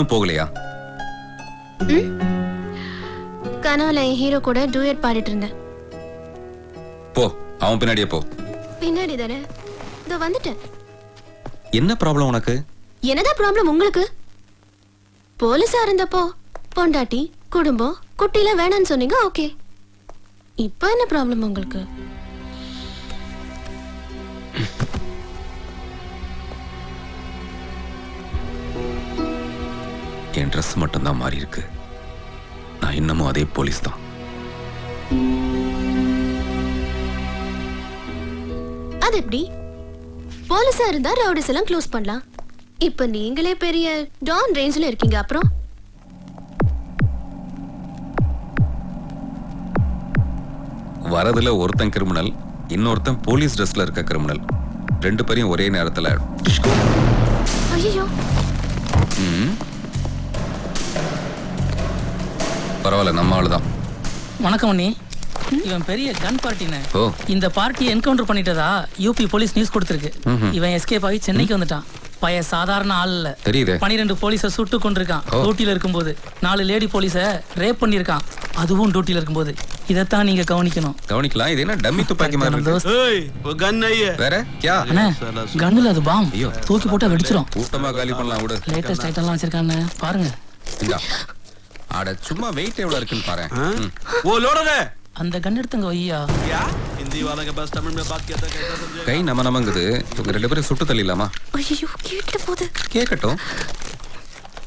இன்னும் போகலையா? கனவுல என் ஹீரோ கூட டூயட் பாடிட்டு இருந்தேன். போ அவன் பின்னாடியே போ. பின்னாடி தானே? இதோ வந்துட்டேன். என்ன ப்ராப்ளம் உனக்கு? என்னதான் ப்ராப்ளம் உங்களுக்கு? போலீஸா இருந்தப்போ பொண்டாட்டி குடும்பம் குட்டில வேணாம்னு சொன்னீங்க ஓகே இப்போ என்ன ப்ராப்ளம் உங்களுக்கு? என் ட்ரெஸ் மட்டும்தான் மாறி இருக்கு. நான் இன்னமும் அதே போலீஸ் தான். அது எப்படி? போலீஸா இருந்தா ரவுடிஸ் எல்லாம் க்ளோஸ் பண்ணலாம். இப்போ நீங்களே பெரிய டான் ரேஞ்சில் இருக்கீங்க அப்புறம்? வரதுல ஒருத்தன் கிரிமினல் இன்னொருத்தன் போலீஸ் ட்ரெஸ்ல இருக்க கிரிமினல் ரெண்டு பேரையும் ஒரே நேரத்துல ஐயோ ம். பரவாயில்ல நம்ம ஆளு தான். வணக்கம் அண்ணி. இவன் பெரிய கன் பார்ட்டினு இந்த பார்ட்டியை என்கவுண்டர் பண்ணிட்டதா யூபி போலீஸ் நியூஸ் கொடுத்துருக்கு. இவன் எஸ்கேப் ஆகி சென்னைக்கு வந்துட்டான். பய சாதாரண ஆள் இல்ல. தெரியுது. பனிரெண்டு போலீஸ சுட்டு கொண்டிருக்கான். டியூட்டில இருக்கும்போது. நாலு லேடி போலீஸ ரேப் பண்ணிருக்கான். அதுவும் டியூட்டில இருக்கும்போது. இதைத்தான் நீங்க கவனிக்கணும். கவனிக்கலாம். இது என்ன டம்மி துப்பாக்கி மாதிரி இருக்கு? அது பாம் தூக்கி போட்டா வெடிச்சிடும் கூட்டமா காலி பண்ணலாம் விடு. லேட்டஸ்ட் ஐட்டம்லாம் வச்சிருக்கானே பாருங்க. அட சும்மா வெயிட் எவ்வளவு இருக்குன்னு பாரு हाँ? वो लोडर है அந்த கன் எடுத்துங்க ஐயா क्या हिंदी वाला के पास तमिल में बात करता कैसा समझे கை நம்ம நமங்குது இவங்க ரெண்டு பேரும் சுட்டு தள்ளிடலாமா ஐயோ கேட்ட போது கேட்கட்டும்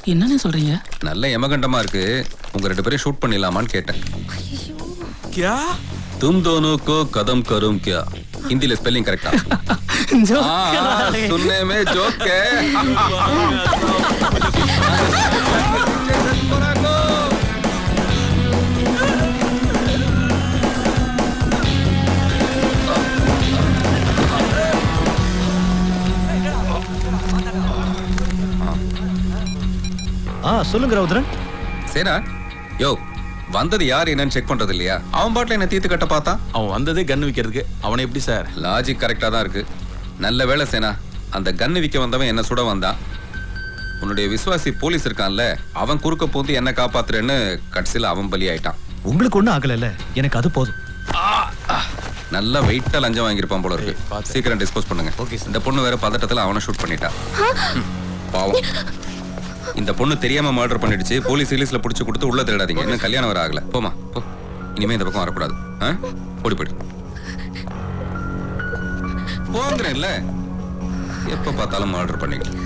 என்னன்னு சொல்றீங்க நல்ல எமகண்டமா இருக்கு உங்க ரெண்டு பேரும் ஷூட் பண்ணிடலாமான்னு கேட்டேன் क्या तुम दोनों को कदम करूं क्या हिंदी स्पेलिंग करेक्ट ஜோ- सुनने में जोक है சொல்லுங்க ரவுத்ரன். சேனா யோ வந்தது யார் என்னன்னு செக் பண்றது இல்லையா அவன் பாட்டில் என்ன தீத்து கட்ட பார்த்தான் அவன் வந்ததே கன் விக்கிறதுக்கு. அவனை எப்படி சார் லாஜிக் கரெக்டா தான் இருக்கு. நல்ல வேளை சேனா அந்த கன்னு விற்க வந்தவன் என்ன சுட வந்தான் உன்னுடைய விசுவாசி போலீஸ் இருக்கான்ல அவன் குறுக்க பூந்து என்ன காப்பாத்துறேன்னு கடைசியில அவன் பலி ஆயிட்டான் உங்களுக்கு ஒண்ணும் ஆகலைல்ல? எனக்கு அது போதும். நல்லா வெயிட்டா லஞ்சம் வாங்கியிருப்பான் போல இருக்கு. சீக்கிரம் டிஸ்போஸ் பண்ணுங்க. இந்த பொண்ணு வேற பதட்டத்துல அவனை ஷூட் பண்ணிட்டா. ம், பாவம். இந்த பொண்ணு தெரியாம மர்டர் பண்ணிடுச்சு. போலீஸ் சீலீஸ்ல புடிச்சு கொடுத்து உள்ள தேடாதீங்க இன்னும் கல்யாணம் வர ஆகல. போமா போ. இனிமே இந்த பக்கம் வரக்கூடாது. ஆ? ஓடி போயிடு. போங்கிறேன்ல. எப்ப பார்த்தாலும் மர்டர் பண்ணிக்கலாம்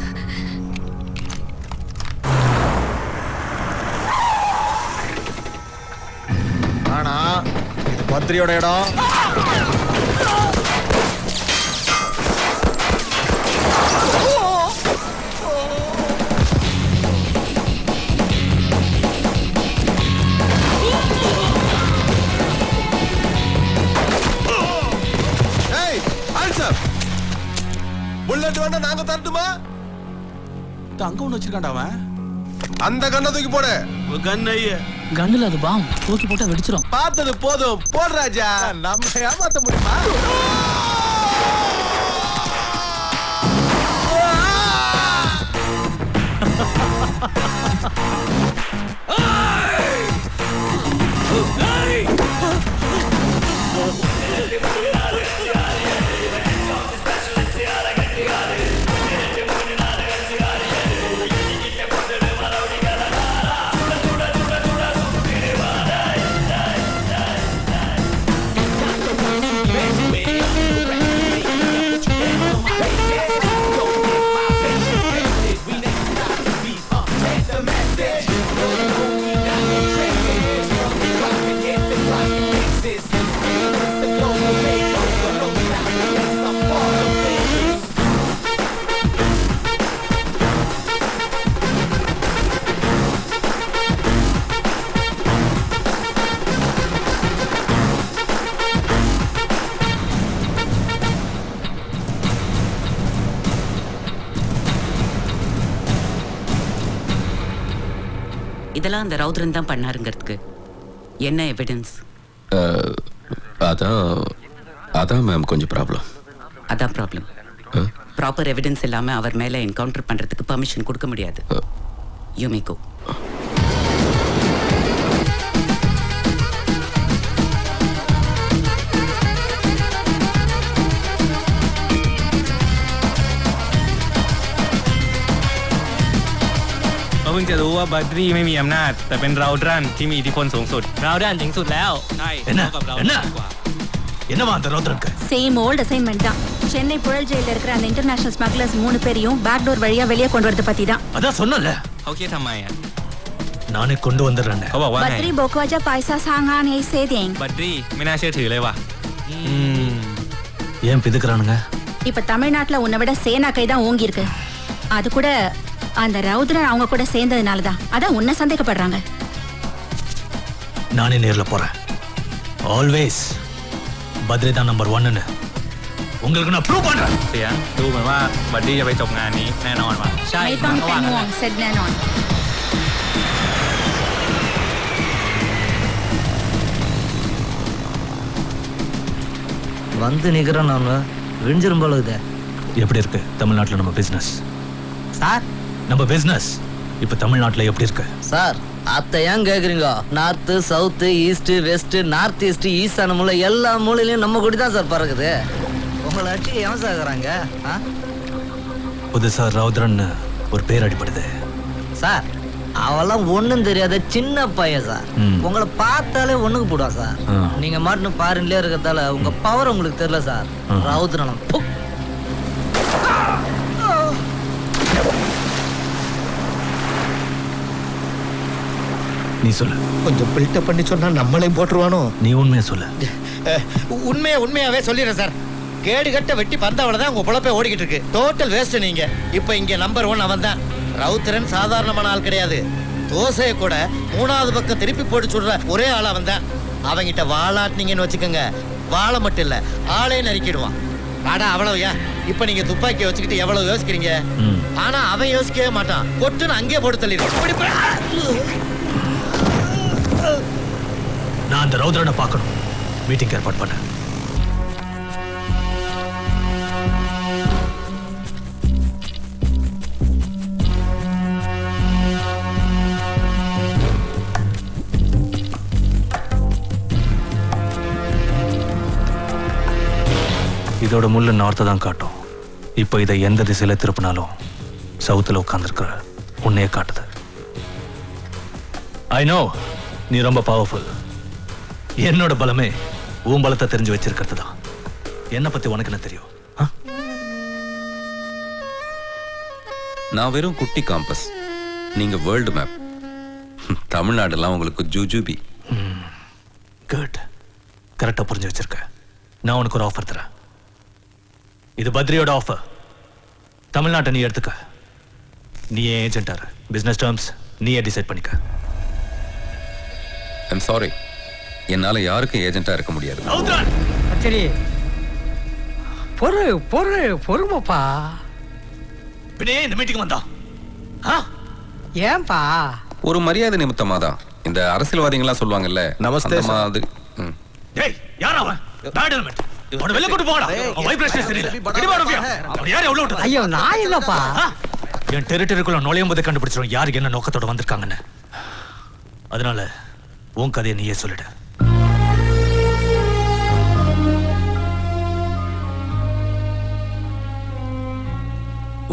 ஆனா இது பத்திரியோட இடம். வச்சிருக்கான்டா அவன். அந்த கண்ணை தூக்கி போடு. கண்ணு கண்ணுல அது பாம். தூக்கி போட்டா வெடிச்சிரும். பார்த்தது போதும். போடு ராஜா. நம்ம ஏமாத்த முடியுமா? Hey! இதெல்லாம் அந்த ரவுத்ரன் தான் பண்ணாருங்கிறதுக்கு. என்ன எவிடன்ஸ் அதான் அதான் மேம் கொஞ்சம் ப்ராப்ளம் அதான் ப்ராப்ளம் ப்ராப்பர் எவிடன்ஸ் இல்லாம அவர் மேல என்கவுண்டர் பண்றதுக்கு பெர்மிஷன் கொடுக்க முடியாது. யூ மே கோ พิ่งจะรู้ว่าบัตรี่ไม่มีอำนาจ แต่เป็นเราดรันที่มีอิทธิพลสูงสุด เราดรันถึงสุดแล้ว ใช่ என்ன เท่ากับเรา என்ன ดีกว่า என்னவா அந்த ரௌத்ரனுக்கு சேம் ஓல்டு அசைன்மெண்ட் தான் சென்னை புழல் ஜெயில இருக்கிற அந்த இன்டர்நேஷனல் ஸ்மக்லர்ஸ் மூணு பேரையும் பேக் டோர் வழியா வெளியே கொண்டு வரது பத்தி தான் அதான் சொன்னல เขาเครียดทำไมอ่ะ நானே கொண்டு வந்துடுறேன் เขาบอกว่าไง பத்ரி போக்குவாஜா பாய்சா சாங்கான் ஏ சேதேங் บัตรี่ไม่น่าเชื่อถือเลยว่ะ ஏன் பிதுக்குறானுங்க இப்ப தமிழ்நாட்டுல உன்னை விட சேனா கை தான் ஓங்கி இருக்கு அது கூட அந்த ரவுத்ரன் அவங்க கூட சேர்ந்ததுனால தான் அதான் உன்னை சந்தேகப்படுறாங்க நானே நேர்ல போறேன் ஆல்வேஸ் பத்ரி தான் நம்பர் ஒன்னு உங்களுக்கு நான் ப்ரூவ் பண்றேன் เสียดูเหมือนว่าบัตรี่จะไปจบงานนี้แน่นอนว่ะ ใช่ ไม่ต้อง เขา เป็น ว่างั้น ห่ว แห ง ละ เสร็จแน่นอน வந்து நிக்கிறேன் நான் விழிஞ்சிரும் போல இருக்குதே. எப்படி இருக்கு தமிழ்நாட்டுல நம்ம பிசினஸ் சார் நம்ம பிசினஸ் இப்ப தமிழ்நாட்டுல எப்படி இருக்கு? சார் அத்தை ஏன் கேக்குறீங்க? North south east west north east ஈசான மூலை எல்லா மூலையிலயும் நம்ம கூடி தான் சார் பறக்குது. உங்களை அடிச்சு ஏன் சாகுறாங்க? புதுசா ரௌத்ரன் ஒரு பேர் அடிப்படுது சார் அவெல்லாம் ஒண்ணும் தெரியாத சின்ன பையன் சார். உங்களை பார்த்தாலே ஒண்ணுக்கு போடுவான் சார். நீங்க மாட்டுன்னு ஃபாரின்லயே இருக்கிறதால உங்க பவர் உங்களுக்கு தெரியல சார். ஆ. நீ சொல்லு. கொஞ்சம் பில்டப் பண்ணி சொன்னா நம்மளையும் போட்டுருவானோ? நீ உண்மையை சொல்லு. உண்மையா உண்மையாவே சொல்லிடுறேன் சார். கேடு கட்ட வெட்டி பந்தவள தான் உங்க பொழப்பே ஓடிக்கிட்டு இருக்கு. டோட்டல் வேஸ்ட் நீங்க. இப்போ இங்க நம்பர் ஒன் அவன் தான். ரவுத்திரன் சாதாரணமான ஆள் கிடையாது. தோசையை கூட மூணாவது பக்கம் திருப்பி போட்டு சுடுற ஒரே ஆள் அவன் தான். அவங்கிட்ட வாளாட்டினீங்கன்னு வச்சுக்கோங்க. வாழை மட்டும் இல்ல ஆளே நறுக்கிடுவான் ஆடா அவ்வளவுயா? இப்ப நீங்க துப்பாக்கி வச்சுக்கிட்டு எவ்வளவு யோசிக்கிறீங்க. ஆனா அவன் யோசிக்கவே மாட்டான். கொட்டுன்னு அங்கேயே போட்டு தள்ளிடுவான். நான் அந்த ரௌத்ரனை பார்க்கணும். மீட்டிங் ஏற்பாடு பண்ண. இதோட முள்ளு நார்த்தை தான் காட்டும். இப்போ இதை எந்த திசையில திருப்பினாலும் சவுத்தில் உட்காந்துருக்கிற உன்னையே காட்டுது. ஐ நோ நீ ரொம்ப பவர்ஃபுல் என்னோட பலமே உன் பலத்தை தெரிஞ்சு வச்சிருக்கிறது தான். என்னை பத்தி உனக்கு என்ன தெரியும்? நான் வெறும் குட்டி காம்பஸ் நீங்க வேர்ல்டு மேப் தமிழ்நாடெல்லாம் உங்களுக்கு ஜூஜூபி. குட் கரெக்டா புரிஞ்சு வச்சிருக்க. நான் உனக்கு ஒரு ஆஃபர் தரேன். இது பத்ரியோட ஆஃபர் தமிழ்நாட்டை நீ எடுத்துக்க. நீ ஏன் ஏஜென்டாரு பிசினஸ் டேர்ம்ஸ் நீயே டிசைட் பண்ணிக்க. ஐம் சாரி என்னால யாருக்கும் ஏஜென்ட்டா இருக்க முடியாது. சரி பொறு பொறு பொறுமப்பா. பின்னே இந்த மீட்டிங் வந்தா ஆ? ஏன்பா? ஒரு மரியாதை நிமித்தமா தான் இந்த அரசியல்வாதிகள்லாம் சொல்லுவாங்கல்ல நமஸ்தே. மாதிரி. டேய் யார் அவன்? பேட் எலிமெண்ட் அவனை வெளில கொண்டு போங்கடா. அவன் வைப்ரேஷன் சரியில்லை. வெளிய அவன் யார் ஐயோ நான் இல்லப்பா. ஆ? என் டெரிட்டரிக்குள்ள நுழையும் போது யாருக்கு என்ன நோக்கத்தோட வந்திருக்காங்கன்னு. அதனால உன் கதையை நீயே சொல்லிடு.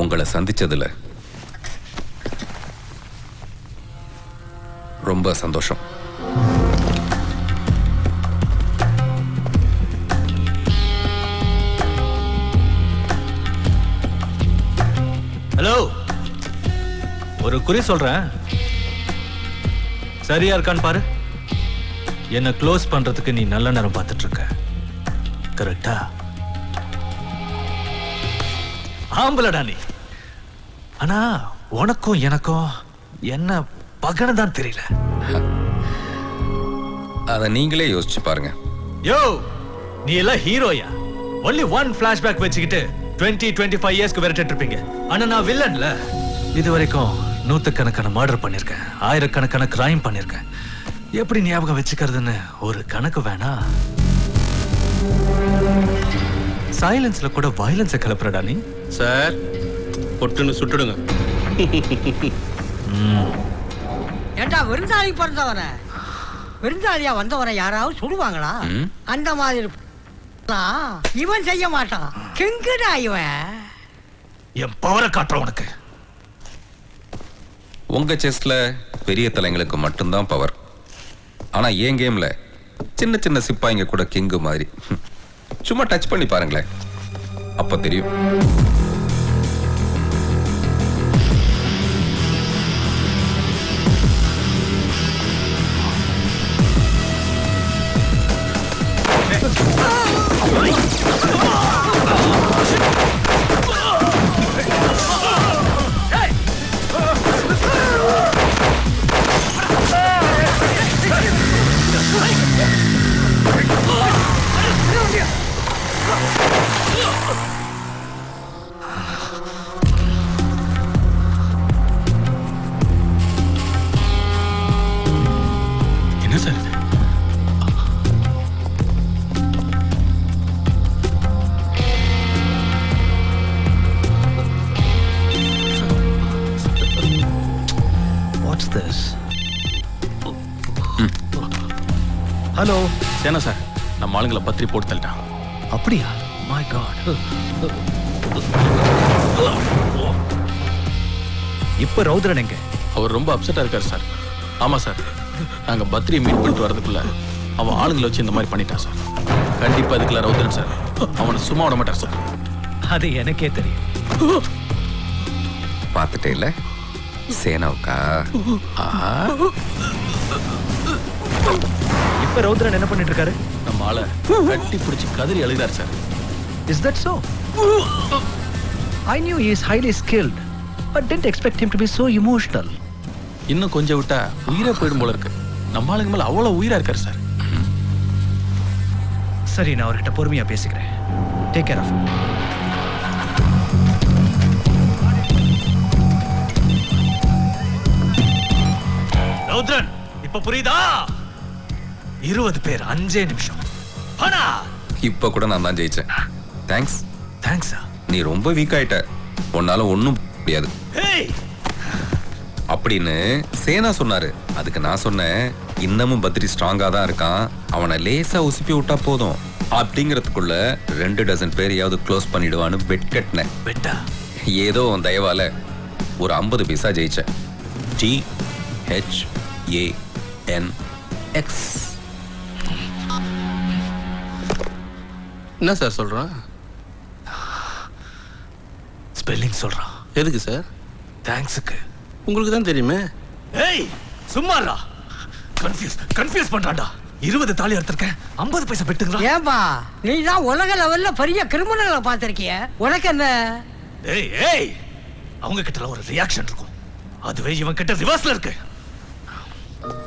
உங்களை சந்திச்சதுல ரொம்ப சந்தோஷம். ஹலோ ஒரு குறி சொல்றேன். சரியா இருக்கான்னு பாரு. என்ன க்ளோஸ் பண்றதுக்கு நீ நல்ல நேரம் பார்த்துட்டு இருக்க கரெக்டா ஆம்பளடா நீ. ஆனா உனக்கும் எனக்கும் என்ன பகனு தான் தெரியல. அதை நீங்களே யோசிச்சு பாருங்க. யோ நீ எல்லாம் ஹீரோயா? ஒன்லி ஒன் ஃபிளாஷ்பேக் வச்சுக்கிட்டு டுவெண்ட்டி டுவெண்ட்டி ஃபைவ் இயர்ஸ்க்கு விரட்டிட்டு இருப்பீங்க. ஆனா நான் வில்லன்ல. இது வரைக்கும் நூத்துக்கணக்கான மர்டர் பண்ணிருக்கேன் ஆயிரக்கணக்கான கிரைம் பண்ணிருக்கேன் எப்படி ஞாபகம் வச்சுக்கிறதுன்னு ஒரு கணக்கு வேணா? சைலன்ஸ்ல கூட வயலன்ஸை கிளப்புறடா நீ. சார் பொட்டுன்னு சுட்டுடுங்க. ஏண்டா விருந்தாளி பிறந்தவன விருந்தாளியா வந்தவனை யாராவது சுடுவாங்களா. அந்த மாதிரி இவன் செய்ய மாட்டான். கிங்குடா இவன். என் பவரை காட்டுறேன் உனக்கு. உங்க செஸ்ல பெரிய தலைங்களுக்கு மட்டும்தான் பவர் ஆனா என் கேம்ல சின்ன சின்ன சிப்பாய்ங்க கூட கிங்கு மாதிரி. சும்மா டச் பண்ணி பாருங்களேன். அப்ப தெரியும். திஸ் ஹலோ சேனா சார்? நம்ம ஆளுங்களை பத்திரி போட்டு தள்ளிட்டான். அப்படியா? மை காட் இப்ப ரௌத்ரன் எங்க? அவர் ரொம்ப அப்செட்டா இருக்காரு சார். ஆமா சார். நாங்க பத்ரியை மீட் பண்ணிட்டு வரதுக்குள்ள அவன் ஆளுங்களை வச்சு இந்த மாதிரி பண்ணிட்டான் சார். கண்டிப்பா அதுக்குள்ள ரவுதரன் சார். அவனை சும்மா விட மாட்டார் சார். அது எனக்கே தெரியும். பார்த்துட்டே இல்ல சேனாவுக்கா? ஆஹா. இப்ப ரௌத்ரன் என்ன பண்ணிட்டு இருக்காரு நம்ம ஆளை கட்டி பிடிச்சி கதறி அழுதார் sir. Is that so I knew is highly skilled but didn't expect him to be so emotional. இன்னும் கொஞ்சம் விட்டா உயிரே போயிடும் போல இருக்கு. நம்ம ஆளுங்க மேல அவ்வளவு உயிரா இருக்காரு சார். சரி நான் அவர்கிட்ட பொறுமையா பேசிக்கிறேன். டேக் கேர் ஆஃப் ரௌத்ரன் இப்ப புரியுதா? இருபது பேர் அஞ்சே நிமிஷம். ஆனா இப்ப கூட நான் தான் ஜெயிச்சேன். தேங்க்ஸ் தேங்க்ஸா நீ ரொம்ப வீக் ஆயிட்ட. உன்னால ஒண்ணும் முடியாது. ஏய் அப்படின்னு சேனா சொன்னாரு. அதுக்கு நான் சொன்னேன் இன்னமும் பத்ரி ஸ்ட்ராங்கா தான் இருக்கான். அவனை லேசா உசுப்பி விட்டா போதும். அப்படிங்கறதுக்குள்ள ரெண்டு டசன் பேரையாவது க்ளோஸ் பண்ணிடுவான்னு பெட் கட்டினேன். பெட்டா ஏதோ உன் தயவால ஒரு ஐம்பது பைசா ஜெயிச்சேன். T H A N X என்ன சார் சொல்றான் ஸ்பெல்லிங் சொல்றான் எதுக்கு சார் தேங்க்ஸுக்கு உங்களுக்கு தான் தெரியுமே. ஏய் சும்மாடா கன்ஃபியூஸ் கன்ஃபியூஸ் பண்றான்டா. இருபது தாலி எடுத்திருக்கேன். ஐம்பது பைசா பெட்டுங்களா? ஏன்பா நீ தான் உலக லெவல்ல பெரிய கிரிமினலை பார்த்திருக்கிய? உனக்கு என்ன? ஏய் ஏய். அவங்க கிட்ட ஒரு ரியாக்ஷன் இருக்கும். அதுவே இவன் கிட்ட ரிவர்ஸ்ல இருக்கு.